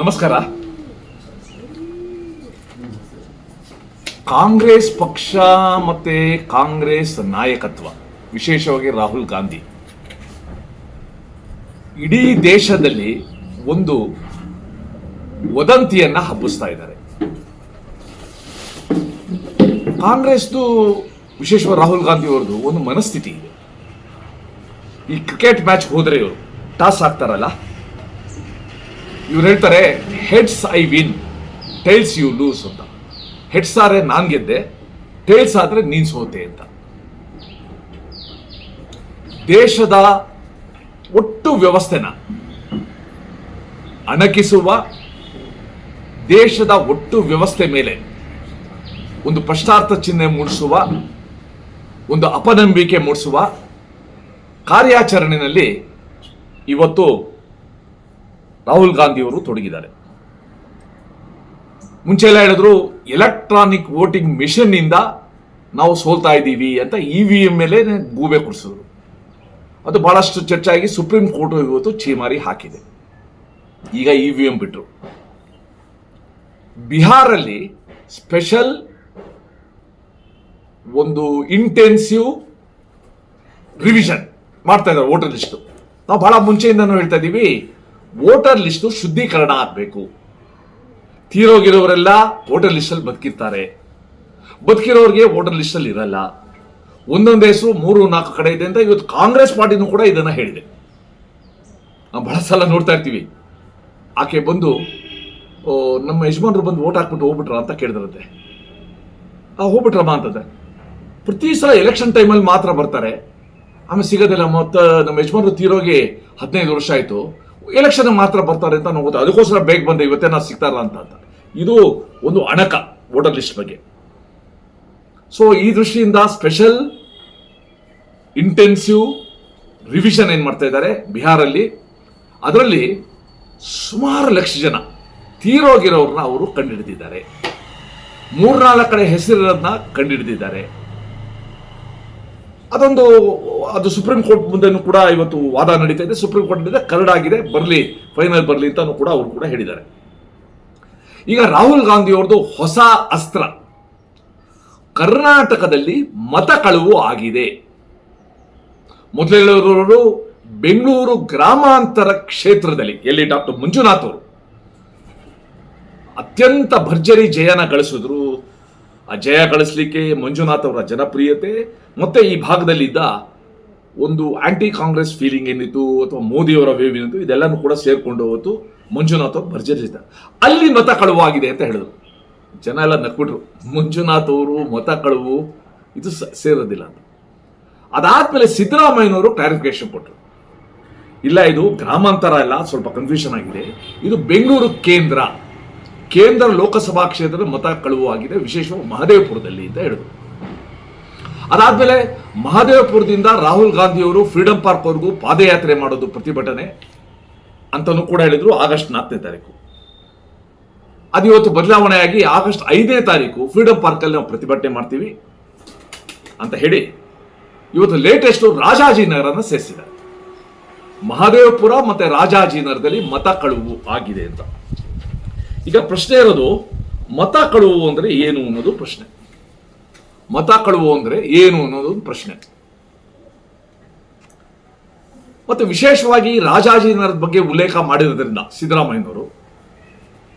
ನಮಸ್ಕಾರ. ಕಾಂಗ್ರೆಸ್ ಪಕ್ಷ ಮತ್ತೆ ಕಾಂಗ್ರೆಸ್ ನಾಯಕತ್ವ, ವಿಶೇಷವಾಗಿ ರಾಹುಲ್ ಗಾಂಧಿ. ಇಡೀ ದೇಶದಲ್ಲಿ ಒಂದು ವದಂತಿಯನ್ನ ಹಬ್ಬಿಸ್ತಾ ಇದ್ದಾರೆ. ಕಾಂಗ್ರೆಸ್ದು, ವಿಶೇಷವಾಗಿ ರಾಹುಲ್ ಗಾಂಧಿ ಅವ್ರದ್ದು ಒಂದು ಮನಸ್ಥಿತಿ ಇದೆ. ಈ ಕ್ರಿಕೆಟ್ ಮ್ಯಾಚ್ ಹೋದ್ರೆ ಇವರು ಟಾಸ್ ಆಗ್ತಾರಲ್ಲ ಇವ್ರು ಹೇಳ್ತಾರೆ heads I win tails you lose ಅಂತ. ಹೆಡ್ಸ್ ಆದರೆ ನಾನು ಗೆದ್ದೆ ಟೈಲ್ಸ್ ಆದರೆ ನೀನು ಸೋತೆ ಅಂತ. ದೇಶದ ಒಟ್ಟು ವ್ಯವಸ್ಥೆನ ಅಣಕಿಸುವ ದೇಶದ ಒಟ್ಟು ವ್ಯವಸ್ಥೆ ಮೇಲೆ ಒಂದು ಪ್ರಶ್ನಾರ್ಥ ಚಿಹ್ನೆ ಮೂಡಿಸುವ, ಒಂದು ಅಪನಂಬಿಕೆ ಮೂಡಿಸುವ ಕಾರ್ಯಾಚರಣೆಯಲ್ಲಿ ಇವತ್ತು ರಾಹುಲ್ ಗಾಂಧಿ ಅವರು ತೊಡಗಿದ್ದಾರೆ. ಮುಂಚೆ ಎಲ್ಲ ಹೇಳಿದ್ರು ಎಲೆಕ್ಟ್ರಾನಿಕ್ ವೋಟಿಂಗ್ ಮಿಷನ್ನಿಂದ ನಾವು ಸೋಲ್ತಾ ಇದ್ದೀವಿ ಅಂತ ಇ ವಿ ಎಂ ಮೇಲೆ ಗೂಬೆ ಕೊಡಿಸಿದ್ರು. ಅದು ಬಹಳಷ್ಟು ಚರ್ಚೆಯಾಗಿ ಸುಪ್ರೀಂ ಕೋರ್ಟ್ ಇವತ್ತು ಚೀಮಾರಿ ಹಾಕಿದೆ. ಈಗ ಇ ವಿ ಎಂ ಬಿಟ್ರು. ಬಿಹಾರಲ್ಲಿ ಸ್ಪೆಷಲ್ ಒಂದು ಇಂಟೆನ್ಸಿವ್ ರಿವಿಷನ್ ಮಾಡ್ತಾ ಇದ್ದಾರೆ ವೋಟರ್ ಲಿಸ್ಟ್ ನಾವು ಬಹಳ ಮುಂಚೆಯಿಂದನೂ ಹೇಳ್ತಾ ಇದ್ದೀವಿ ವೋಟರ್ ಲಿಸ್ಟ್ ಶುದ್ಧೀಕರಣ ಆಗಬೇಕು. ತೀರೋಗಿರೋರೆಲ್ಲ ವೋಟರ್ ಲಿಸ್ಟಲ್ಲಿ ಬದುಕಿರ್ತಾರೆ. ಬದುಕಿರೋರಿಗೆ ವೋಟರ್ ಲಿಸ್ಟಲ್ಲಿ ಇರಲ್ಲ. ಒಂದೊಂದು ಹೆಸರು ಮೂರು ನಾಲ್ಕು ಕಡೆ ಇದೆ ಅಂತ ಇವತ್ತು ಕಾಂಗ್ರೆಸ್ ಪಾರ್ಟಿನೂ ಕೂಡ ಇದನ್ನ ಹೇಳಿದೆ. ನಾವು ಬಹಳ ಸಲ ನೋಡ್ತಾ ಇರ್ತೀವಿ. ಆಕೆ ಬಂದು ನಮ್ಮ ಯಜಮಾನರು ಬಂದು ವೋಟ್ ಹಾಕ್ಬಿಟ್ಟು ಹೋಗ್ಬಿಟ್ರ? ಅಂತ ಕೇಳಿದ್ರಂತೆ. ಆ, ಹೋಗ್ಬಿಟ್ರಮ್ಮ, ಅಂತಂದೆ. ಪ್ರತಿ ಸಲ ಎಲೆಕ್ಷನ್ ಟೈಮಲ್ಲಿ ಮಾತ್ರ ಬರ್ತಾರೆ. ಆಮೇಲೆ ಸಿಗೋದಿಲ್ಲ, ಮತ್ತೆ ನಮ್ಮ ಯಜಮಾನರು ತೀರೋಗಿ ಹದಿನೈದು ವರ್ಷ ಆಯಿತು. ಎಲೆಕ್ಷನ್ ಮಾತ್ರ ಬರ್ತಾರೆ ಅಂತ ನಾವು ಅದಕ್ಕೋಸ್ಕರ ಬೇಗ ಬಂದೆ ಇವತ್ತೇ ಸಿಗ್ತಾ ಸಿಗ್ತಾರಲ್ಲ ಅಂತ ಅಂತ. ಇದು ಒಂದು ಅಣಕ ವೋಟರ್ ಲಿಸ್ಟ್ ಬಗ್ಗೆ. ಸೊ ಈ ದೃಷ್ಟಿಯಿಂದ ಸ್ಪೆಷಲ್ ಇಂಟೆನ್ಸಿವ್ ರಿವಿಷನ್ ಏನು ಮಾಡ್ತಾ ಇದ್ದಾರೆ? ಬಿಹಾರಲ್ಲಿ. ಅದರಲ್ಲಿ ಸುಮಾರು ಲಕ್ಷ ಜನ ತೀರೋಗಿರೋರನ್ನ ಅವರು ಕಂಡುಹಿಡಿದಿದ್ದಾರೆ ಮೂರ್ನಾಲ್ಕು ಕಡೆ ಹೆಸರಿರೋದನ್ನ ಕಂಡುಹಿಡಿದಿದ್ದಾರೆ ಅದೊಂದು, ಅದು ಸುಪ್ರೀಂ ಕೋರ್ಟ್ ಮುಂದೆನೂ ಕೂಡ ಇವತ್ತು ವಾದ ನಡೀತಾ ಇದೆ. ಸುಪ್ರೀಂ ಕೋರ್ಟ್ ಕರಡ್ ಕರಡಾಗಿದೆ ಬರಲಿ ಫೈನಲ್ ಬರಲಿ ಅಂತಾನು ಕೂಡ ಅವರು ಕೂಡ ಹೇಳಿದ್ದಾರೆ. ಈಗ ರಾಹುಲ್ ಗಾಂಧಿ ಅವ್ರದ್ದು ಹೊಸ ಅಸ್ತ್ರ. ಕರ್ನಾಟಕದಲ್ಲಿ ಮತ ಕಳುವು ಆಗಿದೆ. ಮೊದಲೇಳವರು ಬೆಂಗಳೂರು ಗ್ರಾಮಾಂತರ ಕ್ಷೇತ್ರದಲ್ಲಿ, ಎಲ್ಲಿ ಡಾಕ್ಟರ್ ಮಂಜುನಾಥ್ ಅವರು? ಅತ್ಯಂತ ಭರ್ಜರಿ ಜಯನ ಗಳಿಸಿದ್ರು. ಆ ಜಯ ಗಳಿಸ್ಲಿಕ್ಕೆ ಮಂಜುನಾಥ್ ಅವರ ಜನಪ್ರಿಯತೆ, ಮತ್ತೆ ಈ ಭಾಗದಲ್ಲಿದ್ದ ಒಂದು ಆಂಟಿ ಕಾಂಗ್ರೆಸ್ ಫೀಲಿಂಗ್ ಏನಿತ್ತು, ಅಥವಾ ಮೋದಿಯವರ ವೇವ್ ಏನಿತ್ತು, ಇದೆಲ್ಲನೂ ಕೂಡ ಸೇರಿಕೊಂಡು ಹೋತು, ಮಂಜುನಾಥ್ ಅವರು ಭರ್ಜರಿಸಿದ್ದಾರೆ. ಅಲ್ಲಿ ಮತ ಕಳುವಾಗಿದೆ ಅಂತ ಹೇಳಿದ್ರು. ಜನ ಎಲ್ಲ ನಕ್ಬಿಟ್ರು, ಮಂಜುನಾಥ್ ಅವರು ಮತ ಕಳುವು, ಇದು ಸೇರೋದಿಲ್ಲ ಅಂತ. ಅದಾದ್ಮೇಲೆ ಸಿದ್ದರಾಮಯ್ಯನವರು ಕ್ಲಾರಿಫಿಕೇಶನ್ ಕೊಟ್ಟರು ಇಲ್ಲ, ಇದು ಗ್ರಾಮಾಂತರ ಎಲ್ಲ ಸ್ವಲ್ಪ ಕನ್ಫ್ಯೂಷನ್ ಆಗಿದೆ. ಇದು ಬೆಂಗಳೂರು ಕೇಂದ್ರ. ಕೇಂದ್ರ ಲೋಕಸಭಾ ಕ್ಷೇತ್ರದ ಮತ ಕಳುವು ಆಗಿದೆ ವಿಶೇಷವಾಗಿ ಮಹದೇವಪುರದಲ್ಲಿ ಅಂತ ಹೇಳಿದ್ರು. ಅದಾದ್ಮೇಲೆ ಮಹದೇವಪುರದಿಂದ ರಾಹುಲ್ ಗಾಂಧಿಯವರು ಫ್ರೀಡಂ ಪಾರ್ಕ್ ವರೆಗೂ ಪಾದಯಾತ್ರೆ ಮಾಡೋದು ಪ್ರತಿಭಟನೆ ಅಂತಲೂ ಕೂಡ ಹೇಳಿದ್ರು ಆಗಸ್ಟ್ ನಾಲ್ಕನೇ ತಾರೀಕು. ಅದು ಇವತ್ತು ಬದಲಾವಣೆಯಾಗಿ ಆಗಸ್ಟ್ ಐದನೇ ತಾರೀಕು ಫ್ರೀಡಂ ಪಾರ್ಕಲ್ಲಿ ನಾವು ಪ್ರತಿಭಟನೆ ಮಾಡ್ತೀವಿ ಅಂತ ಹೇಳಿ ಇವತ್ತು ಲೇಟೆಸ್ಟ್ ರಾಜಾಜಿನಗರನ್ನು ಸೇರಿಸಿದ್ದಾರೆ. ಮಹದೇವಪುರ ಮತ್ತು ರಾಜಾಜಿನಗರದಲ್ಲಿ ಮತ ಕಳುವು ಆಗಿದೆ ಅಂತ. ಈಗ ಪ್ರಶ್ನೆ ಇರೋದು, ಮತ ಕಳುವು ಅಂದ್ರೆ ಏನು ಅನ್ನೋದು ಪ್ರಶ್ನೆ. ಮತ ಕಳುವು ಅಂದ್ರೆ ಏನು ಅನ್ನೋದು ಪ್ರಶ್ನೆ. ಮತ್ತೆ ವಿಶೇಷವಾಗಿ ರಾಜಾಜಿನರ ಬಗ್ಗೆ ಉಲ್ಲೇಖ ಮಾಡಿರೋದ್ರಿಂದ ಸಿದ್ದರಾಮಯ್ಯನವರು,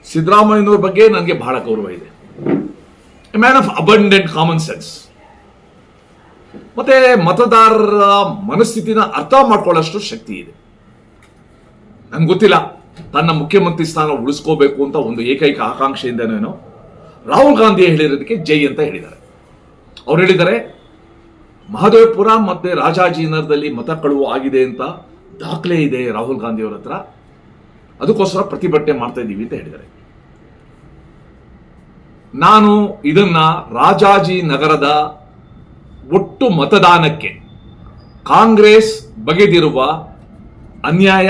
ಸಿದ್ದರಾಮಯ್ಯನವ್ರ ಬಗ್ಗೆ ನನಗೆ ಬಹಳ ಗೌರವ ಇದೆ. A man of abundant common sense. ಮತ್ತೆ ಮತದಾರರ ಮನಸ್ಥಿತಿನ ಅರ್ಥ ಮಾಡ್ಕೊಳ್ಳೋಷ್ಟು ಶಕ್ತಿ ಇದೆ. ನನ್ಗೆ ಗೊತ್ತಿಲ್ಲ. ತನ್ನ ಮುಖ್ಯಮಂತ್ರಿ ಸ್ಥಾನ ಉಳಿಸ್ಕೋಬೇಕು ಅಂತ ಒಂದು ಏಕೈಕ ಆಕಾಂಕ್ಷೆಯಿಂದನೇನೋ ರಾಹುಲ್ ಗಾಂಧಿ ಹೇಳಿರೋದಕ್ಕೆ ಜೈ ಅಂತ ಹೇಳಿದ್ದಾರೆ. ಅವ್ರು ಹೇಳಿದ್ದಾರೆ, ಮಹದೇವಪುರ ಮತ್ತೆ ರಾಜಾಜಿನಗರದಲ್ಲಿ ಮತ ಕಳುವು ಆಗಿದೆ ಅಂತ ದಾಖಲೆ ಇದೆ ರಾಹುಲ್ ಗಾಂಧಿ ಅವರ ಹತ್ರ. ಅದಕ್ಕೋಸ್ಕರ ಪ್ರತಿಭಟನೆ ಮಾಡ್ತಾ ಇದ್ದೀವಿ ಅಂತ ಹೇಳಿದ್ದಾರೆ. ನಾನು ಇದನ್ನ ರಾಜಾಜಿ ನಗರದ ಒಟ್ಟು ಮತದಾನಕ್ಕೆ ಕಾಂಗ್ರೆಸ್ ಬಗೆದಿರುವ ಅನ್ಯಾಯ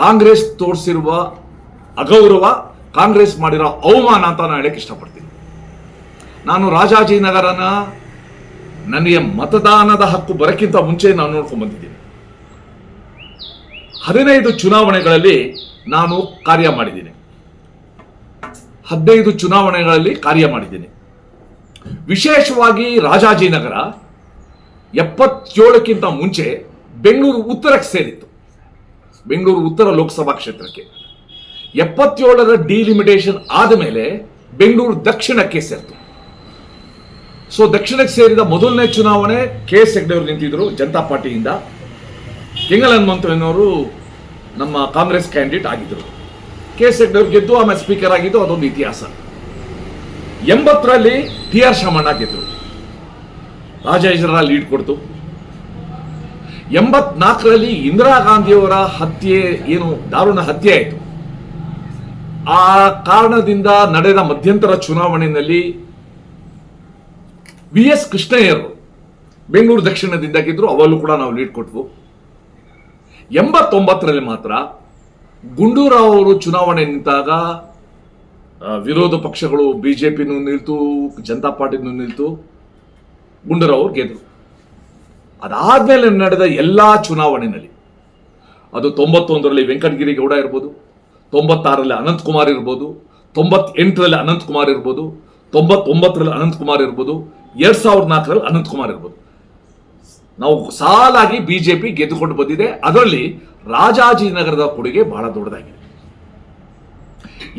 ಕಾಂಗ್ರೆಸ್ ತೋರಿಸಿರುವ ಅಗೌರವ ಕಾಂಗ್ರೆಸ್ ಮಾಡಿರೋ ಅವಮಾನ ಅಂತ ನಾನು ಹೇಳಕ್ಕೆ ಇಷ್ಟಪಡ್ತೀನಿ. ನಾನು ರಾಜಾಜಿನಗರನ ನನಗೆ ಮತದಾನದ ಹಕ್ಕು ಬರಕ್ಕಿಂತ ಮುಂಚೆ ನಾನು ನೋಡ್ಕೊಂಡು ಬಂದಿದ್ದೀನಿ. ಹದಿನೈದು ಚುನಾವಣೆಗಳಲ್ಲಿ ನಾನು ಕಾರ್ಯ ಮಾಡಿದ್ದೀನಿ. ಹದಿನೈದು ಚುನಾವಣೆಗಳಲ್ಲಿ ಕಾರ್ಯ ಮಾಡಿದ್ದೀನಿ. ವಿಶೇಷವಾಗಿ ರಾಜಾಜಿನಗರ ಎಪ್ಪತ್ತೇಳಕ್ಕಿಂತ ಮುಂಚೆ ಬೆಂಗಳೂರು ಉತ್ತರಕ್ಕೆ ಸೇರಿತ್ತು. ಬೆಂಗಳೂರು ಉತ್ತರ ಲೋಕಸಭಾ ಕ್ಷೇತ್ರಕ್ಕೆ. ಎಪ್ಪತ್ತೇಳರ ಡಿಲಿಮಿಟೇಷನ್ ಆದ ಮೇಲೆ ಬೆಂಗಳೂರು ದಕ್ಷಿಣಕ್ಕೆ ಸೇರ್ತು. ಸೊ ದಕ್ಷಿಣಕ್ಕೆ ಸೇರಿದ ಮೊದಲನೇ ಚುನಾವಣೆ ಕೆ ಎಸ್ ಹೆಗ್ಡೆಯವರು ನಿಂತಿದ್ರು ಜನತಾ ಪಾರ್ಟಿಯಿಂದ. ಕೆಂಗಲ್ ಹನುಮಂತಯ್ಯನವರು ನಮ್ಮ ಕಾಂಗ್ರೆಸ್ ಕ್ಯಾಂಡಿಡೇಟ್ ಆಗಿದ್ದರು ಕೆ ಎಸ್ ಹೆಗ್ಡೆಯವರು ಗೆದ್ದು ಆಮೇಲೆ ಸ್ಪೀಕರ್ ಆಗಿದ್ದು ಅದೊಂದು ಇತಿಹಾಸ. ಎಂಬತ್ತರಲ್ಲಿ T R Shamanna Raja Rajeshwara lead ಕೊಡ್ತು. ಎಂಬತ್ನಾಲ್ಕರಲ್ಲಿ ಇಂದಿರಾ ಗಾಂಧಿಯವರ ಹತ್ಯೆ ಏನು, ದಾರುಣ ಹತ್ಯೆ ಆಯಿತು. ಆ ಕಾರಣದಿಂದ ನಡೆದ ಮಧ್ಯಂತರ ಚುನಾವಣೆಯಲ್ಲಿ ವಿ ಎಸ್ ಕೃಷ್ಣಯ್ಯರು ಬೆಂಗಳೂರು ದಕ್ಷಿಣದಿಂದ ಗೆದ್ರು, ಅವಲ್ಲೂ ಕೂಡ ನಾವು ಲೀಡ್ ಕೊಟ್ವು. ಎಂಬತ್ತೊಂಬತ್ತರಲ್ಲಿ ಮಾತ್ರ ಗುಂಡೂರಾವ್ ಅವರು ಚುನಾವಣೆ ನಿಂತಾಗ ವಿರೋಧ ಪಕ್ಷಗಳು ಬಿಜೆಪಿನೂ ನಿಲ್ತು, ಜನತಾ ಪಾರ್ಟಿನೂ ನಿಲ್ತು, ಗುಂಡೂರಾವ್ ಅವರು ಗೆದ್ರು. ಅದಾದ್ಮೇಲೆ ನಡೆದ ಎಲ್ಲಾ ಚುನಾವಣೆಯಲ್ಲಿ ಅದು ತೊಂಬತ್ತೊಂದರಲ್ಲಿ ವೆಂಕಟಗಿರಿ ಗೌಡ ಇರ್ಬೋದು, ತೊಂಬತ್ತಾರರಲ್ಲಿ ಅನಂತಕುಮಾರ್ ಇರ್ಬೋದು, ತೊಂಬತ್ತೆಂಟರಲ್ಲಿ ಅನಂತಕುಮಾರ್ ಇರ್ಬೋದು, ತೊಂಬತ್ತೊಂಬತ್ತರಲ್ಲಿ ಅನಂತಕುಮಾರ್ ಇರ್ಬೋದು, ಎರಡು ಸಾವಿರದ ನಾಲ್ಕರಲ್ಲಿ ಅನಂತಕುಮಾರ್ ಇರ್ಬೋದು. ನಾವು ಸಾಲಾಗಿ ಪಿ ಗೆದ್ದುಕೊಂಡು ಬಂದಿದೆ. ಅದರಲ್ಲಿ ರಾಜಾಜಿನಗರದ ಕೊಡುಗೆ ಬಹಳ ದೊಡ್ಡದಾಗಿದೆ.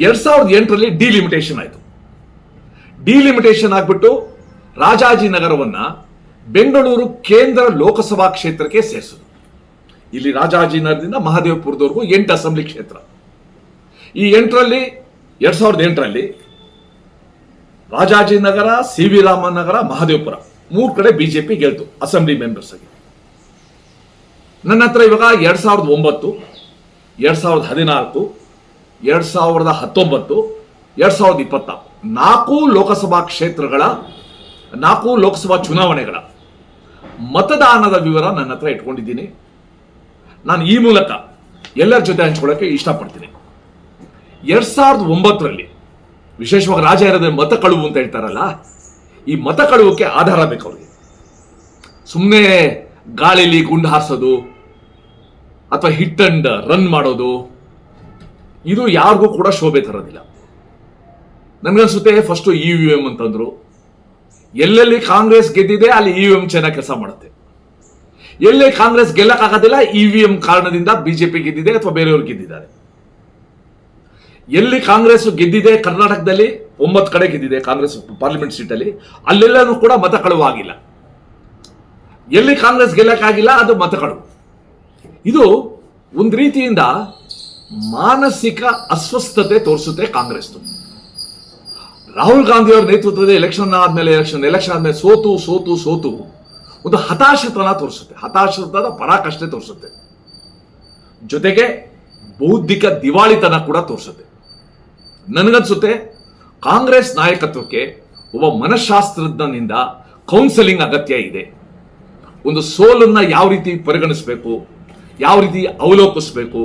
ಎರಡು ಸಾವಿರದ ಎಂಟರಲ್ಲಿ ಡಿಲಿಮಿಟೇಷನ್ ಆಯಿತು. ಡಿಲಿಮಿಟೇಷನ್ ಆಗ್ಬಿಟ್ಟು ರಾಜಾಜಿನಗರವನ್ನ ಬೆಂಗಳೂರು ಕೇಂದ್ರ ಲೋಕಸಭಾ ಕ್ಷೇತ್ರಕ್ಕೆ ಸೇರಿಸೋದು. ಇಲ್ಲಿ ರಾಜಾಜಿನಗರದಿಂದ ಮಹಾದೇವಪುರದವರೆಗೂ ಎಂಟು ಅಸೆಂಬ್ಲಿ ಕ್ಷೇತ್ರ. ಈ ಎಂಟರಲ್ಲಿ, ಎರಡು ಸಾವಿರದ ಎಂಟರಲ್ಲಿ ರಾಜಾಜಿನಗರ ಸಿ ವಿ ರಾಮನಗರ, ಮಹಾದೇವಪುರ. ಮೂರು ಕಡೆ ಬಿ ಜೆ ಪಿ ಗೆಲ್ತು, ಅಸೆಂಬ್ಲಿ ಮೆಂಬರ್ಸ್ ಆಗಿ. ನನ್ನ ಹತ್ರ ಇವಾಗ ಎರಡ್ ಸಾವಿರದ ಒಂಬತ್ತು, ಎರಡ್ ಸಾವಿರದ ಹದಿನಾಲ್ಕು, ಎರಡ್ ಸಾವಿರದ ಹತ್ತೊಂಬತ್ತು, ಎರಡ್ ಸಾವಿರದ ಇಪ್ಪತ್ತ ನಾಲ್ಕು ಲೋಕಸಭಾ ಕ್ಷೇತ್ರಗಳ, ನಾಲ್ಕು ಲೋಕಸಭಾ ಚುನಾವಣೆಗಳ ಮತದಾನದ ವಿವರ ನನ್ನ ಹತ್ರ ಇಟ್ಕೊಂಡಿದ್ದೀನಿ. ನಾನು ಈ ಮೂಲಕ ಎಲ್ಲರ ಜೊತೆ ಹಂಚ್ಕೊಳ್ಳೋಕೆ ಇಷ್ಟಪಡ್ತೀನಿ. ಎರಡ್ ಸಾವಿರದ ಒಂಬತ್ತರಲ್ಲಿ ವಿಶೇಷವಾಗಿ ರಾಜ ಇರೋದೇ ಮತ ಕಳುವು ಅಂತ ಹೇಳ್ತಾರಲ್ಲ, ಈ ಮತ ಕಳುವಕ್ಕೆ ಆಧಾರ ಬೇಕು ಅವ್ರಿಗೆ. ಸುಮ್ಮನೆ ಗಾಳಿಲಿ ಗುಂಡು ಹಾರಿಸೋದು ಅಥವಾ ಹಿಟ್ ಅಂಡ್ ರನ್ ಮಾಡೋದು, ಇದು ಯಾರಿಗೂ ಕೂಡ ಶೋಭೆ ತರೋದಿಲ್ಲ. ನನಗನ್ಸುತ್ತೆ ಫಸ್ಟು ಇ ವಿ ಎಂ ಅಂತಂದ್ರು. ಎಲ್ಲೆಲ್ಲಿ ಕಾಂಗ್ರೆಸ್ ಗೆದ್ದಿದೆ, ಅಲ್ಲಿ ಇ ವಿ ಎಂ ಚೆನ್ನಾಗಿ ಕೆಲಸ ಮಾಡುತ್ತೆ. ಎಲ್ಲೇ ಕಾಂಗ್ರೆಸ್ ಗೆಲ್ಲಕ್ಕಾಗೋದಿಲ್ಲ ಇ ವಿ ಎಂ ಕಾರಣದಿಂದ ಬಿಜೆಪಿ ಗೆದ್ದಿದೆ ಅಥವಾ ಬೇರೆಯವರು ಗೆದ್ದಿದ್ದಾರೆ. ಎಲ್ಲಿ ಕಾಂಗ್ರೆಸ್ ಗೆದ್ದಿದೆ ಕರ್ನಾಟಕದಲ್ಲಿ, ಒಂಬತ್ತು ಕಡೆ ಗೆದ್ದಿದೆ ಕಾಂಗ್ರೆಸ್ ಪಾರ್ಲಿಮೆಂಟ್ ಸೀಟಲ್ಲಿ, ಅಲ್ಲೆಲ್ಲನೂ ಕೂಡ ಮತ ಕಳುವಾಗಿಲ್ಲ. ಎಲ್ಲಿ ಕಾಂಗ್ರೆಸ್ ಗೆಲ್ಲಕ್ಕಾಗಿಲ್ಲ, ಅದು ಮತ ಕಳುವು. ಇದು ಒಂದು ರೀತಿಯಿಂದ ಮಾನಸಿಕ ಅಸ್ವಸ್ಥತೆ ತೋರಿಸುತ್ತೆ ಕಾಂಗ್ರೆಸ್ ರಾಹುಲ್ ಗಾಂಧಿ ಅವರ ನೇತೃತ್ವದ ಎಲೆಕ್ಷನ್ ಆದಮೇಲೆ ಎಲೆಕ್ಷನ್ ಎಲೆಕ್ಷನ್ ಆದಮೇಲೆ ಸೋತು ಸೋತು ಸೋತು. ಒಂದು ಹತಾಶತನ ತೋರಿಸುತ್ತೆ. ಹತಾಶತನ ಪರಾಕಷ್ಟೆ ತೋರಿಸುತ್ತೆ. ಜೊತೆಗೆ ಬೌದ್ಧಿಕ ದಿವಾಳಿತನ ಕೂಡ ತೋರಿಸುತ್ತೆ. ನನಗನ್ಸುತ್ತೆ, ಕಾಂಗ್ರೆಸ್ ನಾಯಕತ್ವಕ್ಕೆ ಒಬ್ಬ ಮನಃಶಾಸ್ತ್ರಜ್ಞನಿಂದ ಕೌನ್ಸೆಲಿಂಗ್ ಅಗತ್ಯ ಇದೆ. ಒಂದು ಸೋಲನ್ನು ಯಾವ ರೀತಿ ಪರಿಗಣಿಸಬೇಕು, ಯಾವ ರೀತಿ ಅವಲೋಕಿಸಬೇಕು?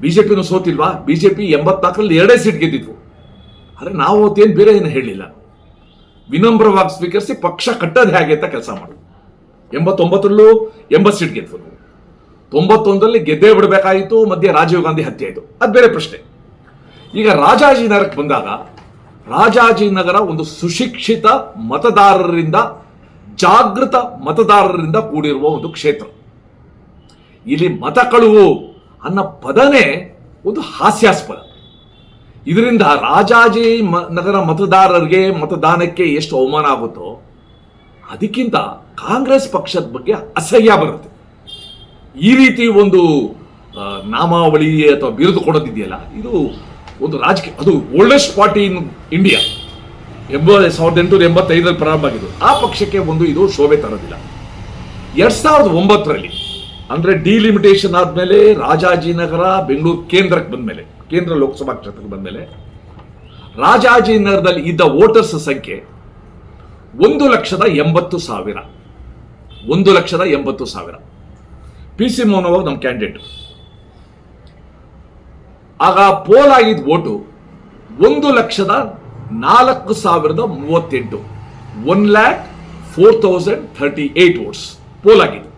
ಬಿಜೆಪಿನೂ ಸೋತಿಲ್ವಾ? ಬಿಜೆಪಿ ಎಂಬತ್ನಾಲ್ಕರಲ್ಲಿ ಎರಡೇ ಸೀಟ್ ಗೆದ್ದಿದ್ವು ಆದರೆ ನಾವು ಅವತ್ತೇನು ಬೇರೆ ಏನು ಹೇಳಿಲ್ಲ. ವಿನಮ್ರವಾಗಿ ಸ್ವೀಕರಿಸಿ ಪಕ್ಷ ಕಟ್ಟೋದು ಹೇಗೆ ಅಂತ ಕೆಲಸ ಮಾಡೋದು ಎಂಬತ್ತೊಂಬತ್ತರಲ್ಲೂ ಎಂಬತ್ತು ಸೀಟ್ ಗೆದ್ವು ತೊಂಬತ್ತೊಂದರಲ್ಲಿ ಗೆದ್ದೇ ಬಿಡಬೇಕಾಯಿತು, ಮಧ್ಯೆ ರಾಜೀವ್ ಗಾಂಧಿ ಹತ್ಯೆ ಆಯಿತು. ಅದು ಬೇರೆ ಪ್ರಶ್ನೆ. ಈಗ ರಾಜಾಜಿನಗರಕ್ಕೆ ಬಂದಾಗ ರಾಜಾಜಿನಗರ ಒಂದು ಸುಶಿಕ್ಷಿತ ಮತದಾರರಿಂದ, ಜಾಗೃತ ಮತದಾರರಿಂದ ಕೂಡಿರುವ ಒಂದು ಕ್ಷೇತ್ರ. ಇಲ್ಲಿ ಮತ ಕಳುವು ಅನ್ನೋ ಪದನೇ ಒಂದು ಹಾಸ್ಯಾಸ್ಪದ. ಇದರಿಂದ ರಾಜಾಜಿ ನಗರ ಮತದಾರರಿಗೆ ಮತದಾನಕ್ಕೆ ಎಷ್ಟು ಅವಮಾನ ಆಗುತ್ತೋ, ಅದಕ್ಕಿಂತ ಕಾಂಗ್ರೆಸ್ ಪಕ್ಷದ ಬಗ್ಗೆ ಅಸಹ್ಯ ಬರುತ್ತೆ. ಈ ರೀತಿ ಒಂದು ನಾಮಾವಳಿ ಅಥವಾ ಬಿರುದು ಕೊಡೋದಿದೆಯಲ್ಲ, ಇದು ಒಂದು ರಾಜಕೀಯ, ಅದು ಓಲ್ಡೆಸ್ಟ್ ಪಾರ್ಟಿ ಇನ್ ಇಂಡಿಯಾ ಎಂಬ, ಸಾವಿರದ ಎಂಟುನೂರ ಎಂಬತ್ತೈದರಲ್ಲಿ ಪ್ರಾರಂಭ ಆಗಿದ್ದು, ಆ ಪಕ್ಷಕ್ಕೆ ಒಂದು ಇದು ಶೋಭೆ ತರೋದಿಲ್ಲ. ಎರಡ್ ಸಾವಿರದ ಒಂಬತ್ತರಲ್ಲಿ, ಅಂದರೆ ಡಿಲಿಮಿಟೇಷನ್ ಆದಮೇಲೆ ರಾಜಾಜಿನಗರ ಬೆಂಗಳೂರು ಕೇಂದ್ರಕ್ಕೆ ಬಂದ್ಮೇಲೆ ಕೇಂದ್ರ ಲೋಕಸಭಾ ಕ್ಷೇತ್ರಕ್ಕೆ ಬಂದ್ಮೇಲೆ ರಾಜಾಜಿನಗರದಲ್ಲಿ ಇದ್ದ ವೋಟರ್ಸ್ ಸಂಖ್ಯೆ ಒಂದು ಲಕ್ಷದ ಎಂಬತ್ತು ಸಾವಿರ. ಒಂದು ಲಕ್ಷದ ಎಂಬತ್ತು ಸಾವಿರ. ಪಿ ಸಿ ಮೋಹನ್ ಅವರು ನಮ್ಮ ಕ್ಯಾಂಡಿಡೇಟ್ ಆಗ ಪೋಲ್ ಆಗಿದ್ದ ಓಟು ಒಂದು ಲಕ್ಷದ ನಾಲ್ಕು ಸಾವಿರದ ಮೂವತ್ತೆಂಟು. One lakh four thousand thirty eight votes poll ಆಗಿದೆ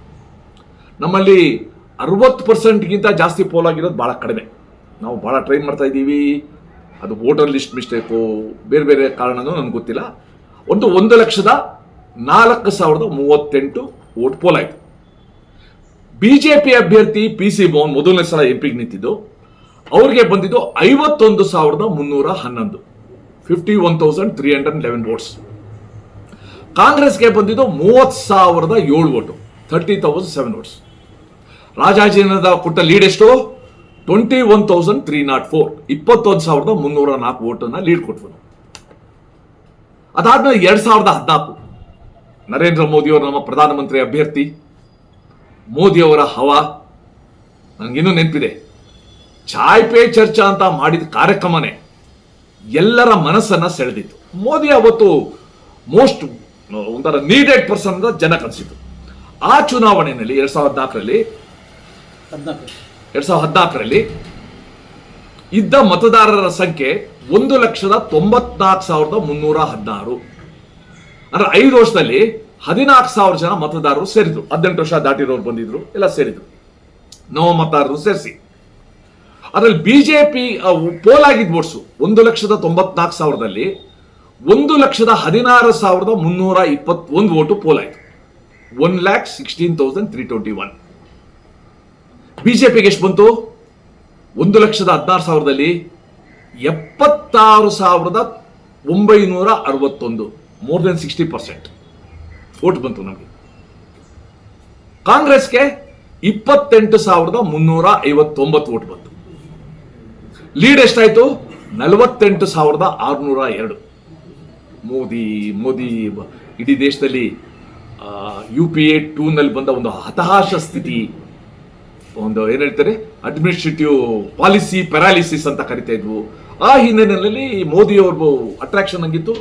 ನಮ್ಮಲ್ಲಿ ಅರವತ್ತು ಪರ್ಸೆಂಟ್ಗಿಂತ ಜಾಸ್ತಿ ಪೋಲ್ ಆಗಿರೋದು ಭಾಳ ಕಡಿಮೆ. ನಾವು ಭಾಳ ಟ್ರೈ ಮಾಡ್ತಾ ಇದ್ದೀವಿ. ಅದು ವೋಟರ್ ಲಿಸ್ಟ್ ಮಿಸ್ಟೇಕು ಬೇರೆ ಬೇರೆ ಕಾರಣನೂ ನನಗೆ ಗೊತ್ತಿಲ್ಲ. ಒಂದು ಒಂದು ಲಕ್ಷದ ನಾಲ್ಕು ಸಾವಿರದ ಮೂವತ್ತೆಂಟು ವೋಟ್ ಪೋಲಾಯಿತು ಪಿ ಅಭ್ಯರ್ಥಿ ಪಿ ಸಿ ಮೋಹನ್ ಮೊದಲನೇ ಸಲ ಎಂಪಿಗೆ ನಿಂತಿದ್ದು. ಅವ್ರಿಗೆ ಬಂದಿದ್ದು ಐವತ್ತೊಂದು ಸಾವಿರದ ಮುನ್ನೂರ ಹನ್ನೊಂದು. Fifty one thousand three hundred eleven votes ಕಾಂಗ್ರೆಸ್ಗೆ ಬಂದಿದ್ದು ಮೂವತ್ತು ಸಾವಿರದ ಏಳು vote thirty thousand seven votes ರಾಜಾಜಿನದ ಕೊಟ್ಟ ಲೀಡ್ ಎಷ್ಟು? Twenty one thousand three naught four ಇಪ್ಪತ್ತೊಂದು ಸಾವಿರದ ಮುನ್ನೂರ ನಾಲ್ಕು ವೋಟನ್ನ ಲೀಡ್ ಕೊಟ್ವು ನಾವು. ಅದಾದ್ಮೇಲೆ ಎರಡ್ ಸಾವಿರದ ಹದಿನಾಲ್ಕು. ನರೇಂದ್ರ ಮೋದಿಯವರು ನಮ್ಮ ಪ್ರಧಾನಮಂತ್ರಿ ಅಭ್ಯರ್ಥಿ. ಮೋದಿಯವರ ಹವಾ ನನಗಿನ್ನೂ ನೆನಪಿದೆ. ಚಾಯ್ ಪೇ ಚರ್ಚಾ ಅಂತ ಮಾಡಿದ ಕಾರ್ಯಕ್ರಮನೇ ಎಲ್ಲರ ಮನಸ್ಸನ್ನು ಸೆಳೆದಿತ್ತು. ಮೋದಿ ಅವತ್ತು ಮೋಸ್ಟ್ ಒಂಥರ ನೀಡೆಡ್ ಪರ್ಸನ್ ಜನ ಕನಸಿತ್ತು. ಆ ಚುನಾವಣೆಯಲ್ಲಿ ಎರಡ್ ಸಾವಿರದ ನಾಲ್ಕರಲ್ಲಿ ಎರಡ್ ಸಾವಿರದ ಹದಿನಾಲ್ಕರಲ್ಲಿ ಇದ್ದ ಮತದಾರರ ಸಂಖ್ಯೆ ಒಂದು ಲಕ್ಷದ ತೊಂಬತ್ನಾಲ್ಕು ಸಾವಿರದ ಮುನ್ನೂರ ಹದಿನಾರು. ಅಂದ್ರೆ ಐದು ವರ್ಷದಲ್ಲಿ ಹದಿನಾಲ್ಕು ಸಾವಿರ ಜನ ಮತದಾರರು ಸೇರಿದ್ರು. ಹದಿನೆಂಟು ವರ್ಷ ದಾಟಿರೋರು ಬಂದಿದ್ರು, ಎಲ್ಲ ಸೇರಿದ್ರು. ನವ ಮತದಾರರು ಸೇರಿಸಿ. ಅದರಲ್ಲಿ ಬಿಜೆಪಿ ಪೋಲ್ ಆಗಿದ್ದ ವೋಟ್ಸು ಒಂದು ಲಕ್ಷದ ತೊಂಬತ್ನಾಲ್ಕು ಸಾವಿರದಲ್ಲಿ ಒಂದು ಲಕ್ಷದ ಹದಿನಾರು ಸಾವಿರದ ಮುನ್ನೂರ ಇಪ್ಪತ್ತೊಂದು ಓಟು ಪೋಲ್ ಆಯಿತು. One lakh sixteen thousand three twenty one ಬಿಜೆಪಿಗೆ ಎಷ್ಟು ಬಂತು? ಒಂದು ಲಕ್ಷದ ಹದಿನಾರು ಸಾವಿರದಲ್ಲಿ ಎಪ್ಪತ್ತಾರು ಸಾವಿರದ ಒಂಬೈನೂರ ಅರವತ್ತೊಂದು. More than sixty percent vote ಬಂತು ನಮಗೆ. ಕಾಂಗ್ರೆಸ್ಗೆ ಇಪ್ಪತ್ತೆಂಟು ಸಾವಿರದ ಮುನ್ನೂರ ಐವತ್ತೊಂಬತ್ತು ಓಟ್ ಬಂತು. ಲೀಡ್ ಎಷ್ಟಾಯಿತು? ನಲವತ್ತೆಂಟು ಸಾವಿರದ ಆರುನೂರ ಎರಡು. ಮೋದಿ ಮೋದಿ ಬ- ಇಡೀ ದೇಶದಲ್ಲಿ ಯು ಪಿ ಎ ಟೂನಲ್ಲಿ ಬಂದ ಒಂದು ಹತಾಶ ಸ್ಥಿತಿ. ಒಂದು ಏನು ಹೇಳ್ತಾರೆ? ಅಡ್ಮಿನಿಸ್ಟ್ರೇಟಿವ್ ಪಾಲಿಸಿ ಪ್ಯಾರಾಲಿಸಿಸ್ ಅಂತ ಕರಿತಾ ಇದ್ವು. ಆ ಹಿನ್ನೆಲೆಯಲ್ಲಿ ಮೋದಿ ಅವ್ರ ಅಟ್ರಾಕ್ಷನ್ ಆಗಿತ್ತು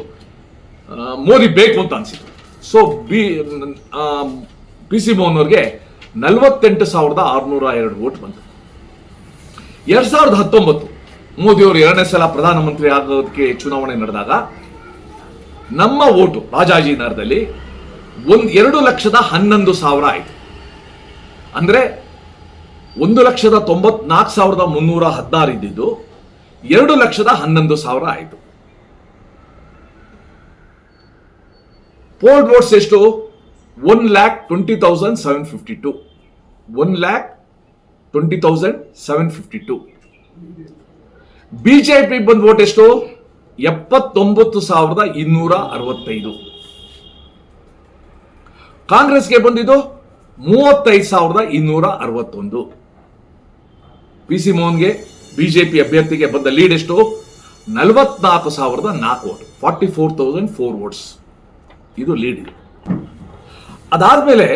ಮೋದಿ ಬೇಕು ಅಂತ ಅನ್ಸಿತ್ತು. So B P C Mohan ಅವ್ರಿಗೆ ನಲವತ್ತೆಂಟು ಸಾವಿರದ ಆರುನೂರ ಎರಡು ವೋಟ್ ಬಂತು. ಎರಡ್ ಸಾವಿರದ ಹತ್ತೊಂಬತ್ತು ಮೋದಿ ಅವರು ಎರಡನೇ ಸಲ ಪ್ರಧಾನಮಂತ್ರಿ ಆಗೋದಕ್ಕೆ ಚುನಾವಣೆ ನಡೆದಾಗ ನಮ್ಮ ಓಟು ರಾಜಾಜಿನಗರದಲ್ಲಿ ಒಂದು ಎರಡು ಲಕ್ಷದ ಹನ್ನೊಂದು ಸಾವಿರ ಆಯಿತು. ಅಂದ್ರೆ ಒಂದು ಲಕ್ಷದ ತೊಂಬತ್ನಾಲ್ಕು ಸಾವಿರದ ಮುನ್ನೂರ ಹದಿನಾರು ಇದ್ದಿದ್ದು, ಎರಡು ಲಕ್ಷದ ಹನ್ನೊಂದು ಸಾವಿರ ಆಯಿತು. ಪೋಲ್ಡ್ ವೋಟ್ಸ್ ಎಷ್ಟು? One lakh twenty thousand seven fifty two one lakh twenty thousand seven fifty two BJP ಬಂದ ವೋಟ್ ಎಷ್ಟು? ಎಪ್ಪತ್ತೊಂಬತ್ತು ಸಾವಿರದ ಇನ್ನೂರ ಅರವತ್ತೈದು. ಕಾಂಗ್ರೆಸ್ಗೆ ಬಂದಿದ್ದು ಮೂವತ್ತೈದು ಸಾವಿರದ ಇನ್ನೂರ ಅರವತ್ತೊಂದು. ಪಿ ಸಿ ಮೋಹನ್ಗೆ ಬಿಜೆಪಿ ಅಭ್ಯರ್ಥಿಗೆ ಬಂದ ಲೀಡ್ ಎಷ್ಟು? ನಲವತ್ನಾಲ್ಕು ಸಾವಿರದ ನಾಲ್ಕು vote forty four thousand four votes ಇದು ಲೀಡ್ ಇದೆ ಅದಾದಮೇಲೆ